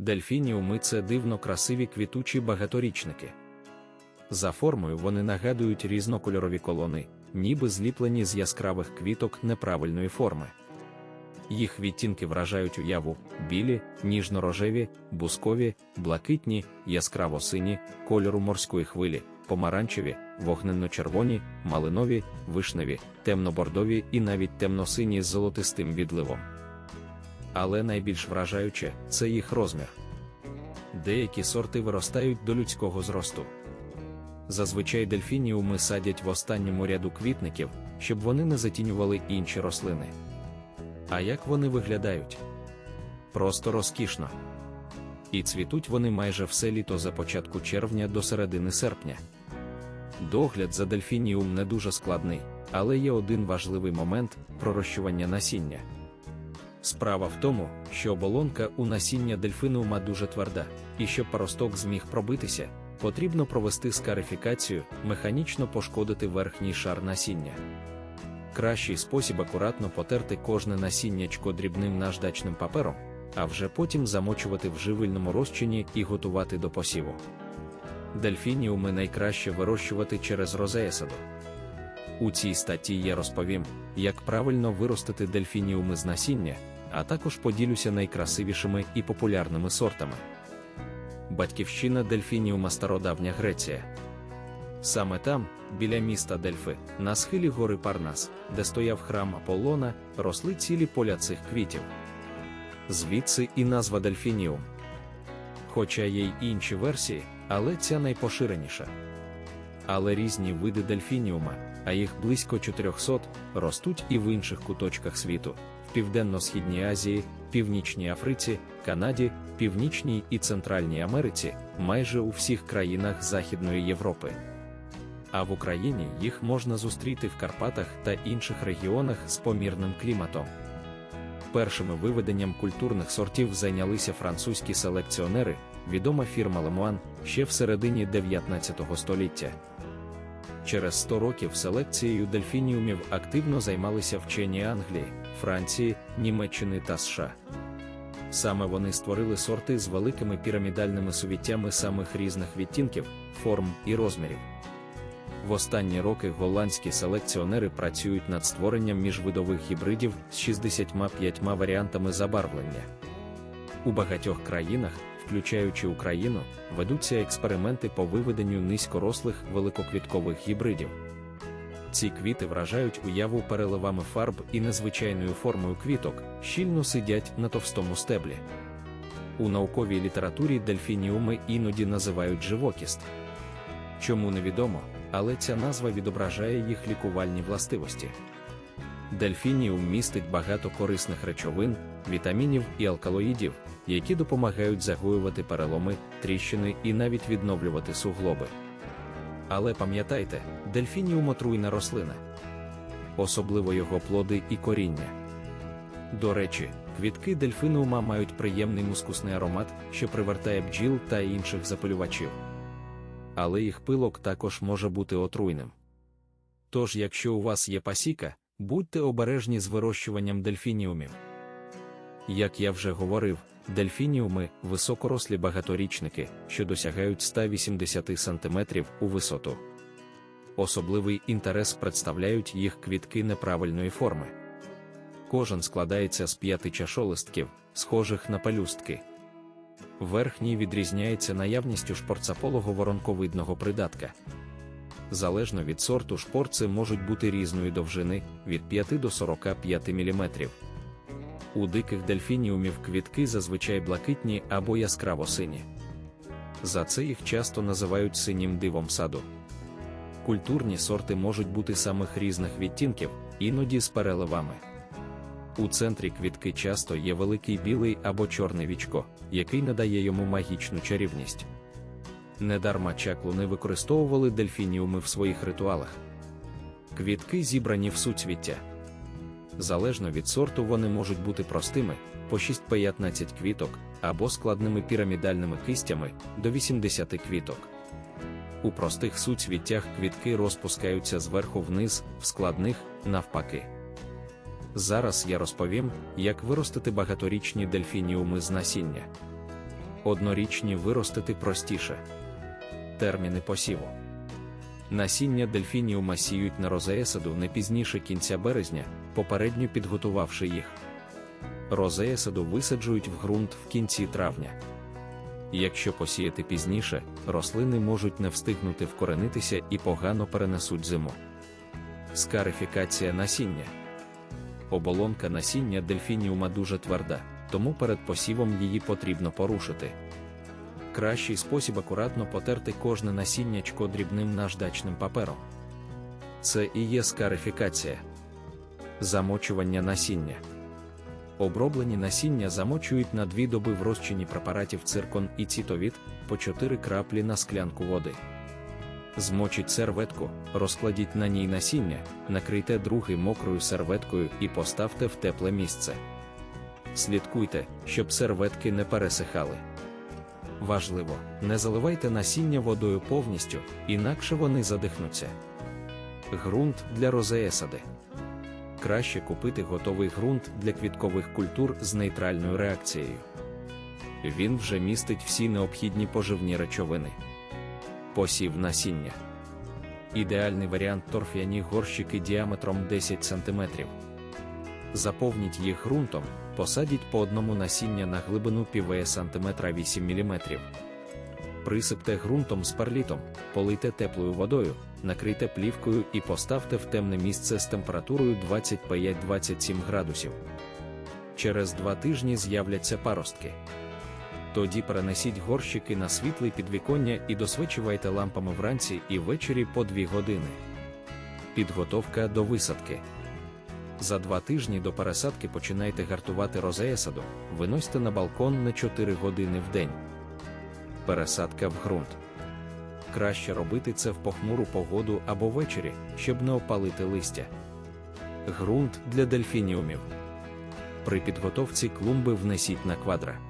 Дельфініуми це дивно красиві квітучі багаторічники. За формою вони нагадують різнокольорові колони, ніби зліплені з яскравих квіток неправильної форми. Їх відтінки вражають уяву білі, ніжно-рожеві, бускові, блакитні, яскраво-сині, кольору морської хвилі, помаранчеві, вогненно-червоні, малинові, вишневі, темно-бордові і навіть темно-сині з золотистим відливом. Але найбільш вражаюче це їх розмір. Деякі сорти виростають до людського зросту. Зазвичай дельфініуми садять в останньому ряду квітників, щоб вони не затінювали інші рослини. А як вони виглядають? Просто розкішно. І цвітуть вони майже все літо за початку червня до середини серпня. Догляд за дельфініум не дуже складний, але є один важливий момент пророщування насіння. Справа в тому, що оболонка у насіння дельфініума дуже тверда, і щоб паросток зміг пробитися, потрібно провести скарифікацію, механічно пошкодити верхній шар насіння. Кращий спосіб акуратно потерти кожне насіннячко дрібним наждачним папером, а вже потім замочувати в живильному розчині і готувати до посіву. Дельфініуми найкраще вирощувати через розеясаду. У цій статті я розповім, як правильно виростити дельфініуми з насіння, а також поділюся найкрасивішими і популярними сортами. Батьківщина дельфініума Стародавня Греція. Саме там, біля міста Дельфи, на схилі гори Парнас, де стояв храм Аполлона, росли цілі поля цих квітів. Звідси і назва Дельфініум. Хоча є й інші версії, але ця найпоширеніша. Але різні види дельфініума, а їх близько 400, ростуть і в інших куточках світу, в Південно-Східній Азії, Північній Африці, Канаді, Північній і Центральній Америці, майже у всіх країнах Західної Європи. А в Україні їх можна зустріти в Карпатах та інших регіонах з помірним кліматом. Першими виведенням культурних сортів зайнялися французькі селекціонери, відома фірма Лемуан, ще в середині 19 століття. Через 100 років селекцією дельфініумів активно займалися вчені Англії, Франції, Німеччини та США. Саме вони створили сорти з великими пірамідальними сувіттями самих різних відтінків, форм і розмірів. В останні роки голландські селекціонери працюють над створенням міжвидових гібридів з 65 варіантами забарвлення. У багатьох країнах, включаючи Україну, ведуться експерименти по виведенню низькорослих великоквіткових гібридів. Ці квіти вражають уяву переливами фарб і незвичайною формою квіток, щільно сидять на товстому стеблі. У науковій літературі дельфініуми іноді називають живокіст. Чому невідомо, але ця назва відображає їх лікувальні властивості. Дельфініум містить багато корисних речовин, вітамінів і алкалоїдів, які допомагають загоювати переломи, тріщини і навіть відновлювати суглоби. Але пам'ятайте, дельфініум отруйна рослина, особливо його плоди і коріння. До речі, квітки дельфініума мають приємний мускусний аромат, що привертає бджіл та інших запилювачів. Але їх пилок також може бути отруйним. Тож, якщо у вас є пасіка, будьте обережні з вирощуванням дельфініумів. Як я вже говорив, дельфініуми високорослі багаторічники, що досягають 180 см у висоту. Особливий інтерес представляють їх квітки неправильної форми. Кожен складається з п'яти чашолистків, схожих на пелюстки. Верхній відрізняється наявністю шпорцаполого воронковидного придатка. Залежно від сорту шпорци можуть бути різної довжини від 5 до 45 мм. У диких дельфініумів квітки зазвичай блакитні або яскраво сині. За це їх часто називають синім дивом саду. Культурні сорти можуть бути самих різних відтінків, іноді з переливами. У центрі квітки часто є великий білий або чорний вічко, який надає йому магічну чарівність. Недарма чаклуни використовували дельфініуми в своїх ритуалах. Квітки зібрані в суцвіття. Залежно від сорту, вони можуть бути простими по 6-15 квіток або складними пірамідальними кистями до 80 квіток. У простих суцвіттях квітки розпускаються зверху вниз, в складних навпаки. Зараз я розповім, як виростити багаторічні дельфініуми з насіння. Однорічні виростити простіше. Терміни посіву. Насіння дельфініума сіють на розеесаду не пізніше кінця березня, попередньо підготувавши їх. Розеесаду висаджують в ґрунт в кінці травня. Якщо посіяти пізніше, рослини можуть не встигнути вкоренитися і погано перенесуть зиму. Скарифікація насіння. Оболонка насіння дельфініума дуже тверда, тому перед посівом її потрібно порушити. Кращий спосіб акуратно потерти кожне насіннячко дрібним наждачним папером. Це і є скарифікація. Замочування насіння. Оброблені насіння замочують на дві доби в розчині препаратів циркон і цитовід по 4 краплі на склянку води. Змочіть серветку, розкладіть на ній насіння, накрийте другий мокрою серветкою і поставте в тепле місце. Слідкуйте, щоб серветки не пересихали. Важливо, не заливайте насіння водою повністю, інакше вони задихнуться. Грунт для розеесади. Краще купити готовий ґрунт для квіткових культур з нейтральною реакцією. Він вже містить всі необхідні поживні речовини. Посів насіння. Ідеальний варіант торф'яні горщики діаметром 10 см. Заповніть їх ґрунтом, посадіть по одному насіння на глибину півеє сантиметра 8 мм. Присипте ґрунтом з парлітом, полийте теплою водою, накрийте плівкою і поставте в темне місце з температурою 25-27 градусів. Через два тижні з'являться паростки. Тоді перенесіть горщики на світле підвіконня і досвечувайте лампами вранці і ввечері по 2 години. Підготовка до висадки. За два тижні до пересадки починайте гартувати розеесаду, виносьте на балкон на 4 години в день. Пересадка в ґрунт. Краще робити це в похмуру погоду або ввечері, щоб не опалити листя. Ґрунт для дельфініумів. При підготовці клумби внесіть на квадра.